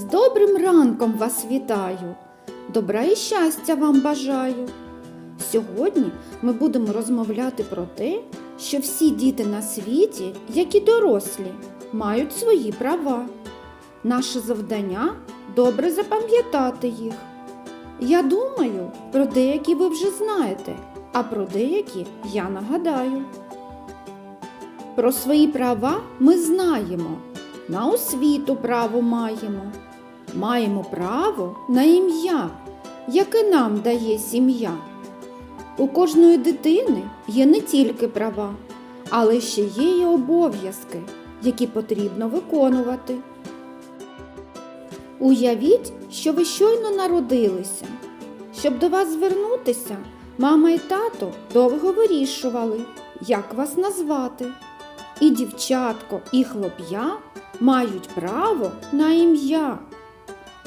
З добрим ранком вас вітаю! Добра і щастя вам бажаю! Сьогодні ми будемо розмовляти про те, що всі діти на світі, як і дорослі, мають свої права. Наше завдання добре запам'ятати їх. Я думаю, про деякі ви вже знаєте, а про деякі я нагадаю. Про свої права ми знаємо. На освіту право маємо. Маємо право на ім'я, яке нам дає сім'я. У кожної дитини є не тільки права, але ще є й обов'язки, які потрібно виконувати. Уявіть, що ви щойно народилися. Щоб до вас звернутися, мама і тато довго вирішували, як вас назвати. І дівчатко, і хлоп'я мають право на ім'я.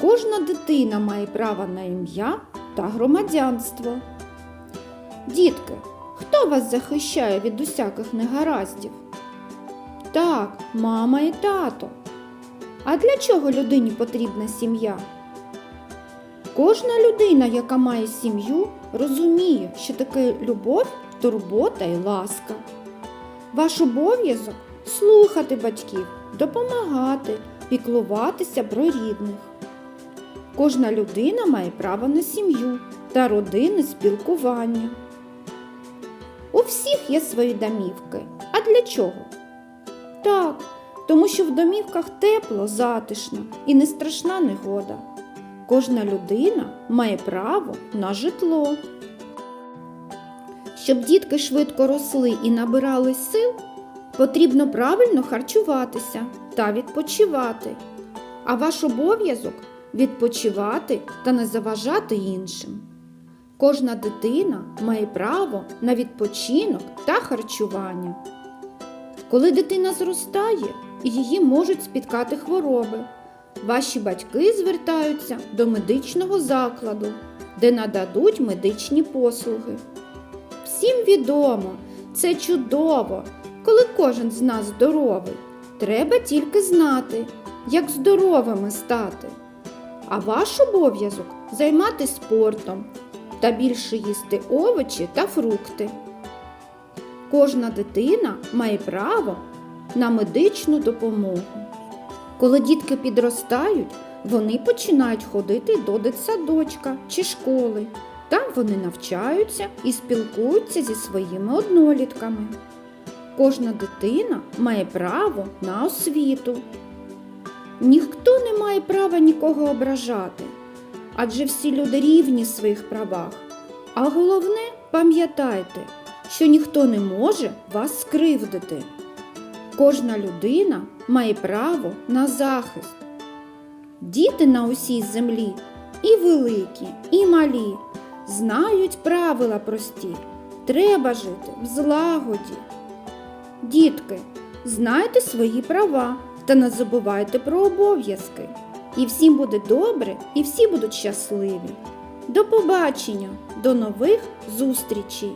Кожна дитина має право на ім'я та громадянство. Дітки, хто вас захищає від усяких негараздів? Так, мама і тато. А для чого людині потрібна сім'я? Кожна людина, яка має сім'ю, розуміє, що таке любов, турбота і ласка. Ваш обов'язок слухати батьків, допомагати, піклуватися про рідних. Кожна людина має право на сім'ю та родинне спілкування. У всіх є свої домівки. А для чого? Так, тому що в домівках тепло, затишно і не страшна негода. Кожна людина має право на житло. Щоб дітки швидко росли і набирали сил, потрібно правильно харчуватися та відпочивати. А ваш обов'язок відпочивати та не заважати іншим. Кожна дитина має право на відпочинок та харчування. Коли дитина зростає, її можуть спіткати хвороби. Ваші батьки звертаються до медичного закладу, де нададуть медичні послуги. Всім відомо, це чудово, коли кожен з нас здоровий. Треба тільки знати, як здоровими стати. А ваш обов'язок займати спортом та більше їсти овочі та фрукти. Кожна дитина має право на медичну допомогу. Коли дітки підростають, вони починають ходити до дитсадочка чи школи. Там вони навчаються і спілкуються зі своїми однолітками. Кожна дитина має право на освіту. Ніхто не має права нікого ображати, адже всі люди рівні в своїх правах. А головне, пам'ятайте, що ніхто не може вас скривдити. Кожна людина має право на захист. Діти на усій землі і великі, і малі, знають правила прості. Треба жити в злагоді. Дітки, знайте свої права та не забувайте про обов'язки. І всім буде добре, і всі будуть щасливі. До побачення, до нових зустрічей!